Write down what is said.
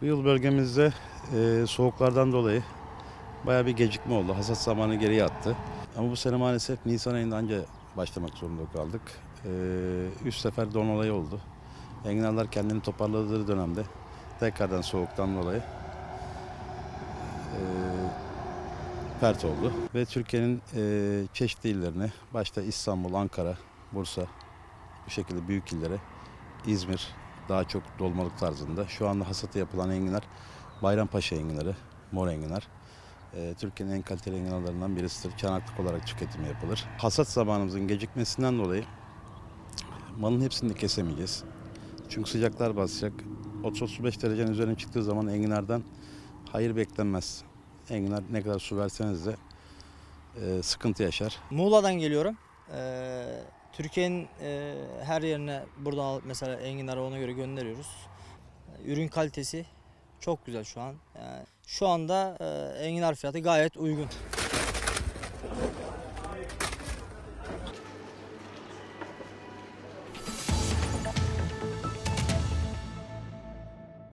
Bu yıl bölgemizde e, soğuklardan dolayı bayağı bir gecikme oldu. Hasat zamanı geriye attı. Ama bu sene maalesef Nisan ayında anca başlamak zorunda kaldık. E, üç sefer don olayı oldu. Enginarlar kendini toparladığı dönemde tekrardan soğuktan dolayı e, pert oldu. Ve Türkiye'nin e, çeşitli illerine, başta İstanbul, Ankara, Bursa, bu şekilde büyük illere, İzmir daha çok dolmalık tarzında. Şu anda hasatı yapılan enginar Bayrampaşa enginarı, mor enginar. E, Türkiye'nin en kaliteli enginarlarından birisidir. Çanaklık olarak tüketimi yapılır. Hasat zamanımızın gecikmesinden dolayı malın hepsini de kesemeyeceğiz. Çünkü sıcaklar basacak. 30-35 derecenin üzerine çıktığı zaman enginardan hayır beklenmez. Enginar ne kadar su verseniz de e, sıkıntı yaşar. Muğla'dan geliyorum. Ee, Türkiye'nin e, her yerine buradan mesela enginarı ona göre gönderiyoruz. Ürün kalitesi çok güzel şu an. Yani şu anda e, enginar fiyatı gayet uygun.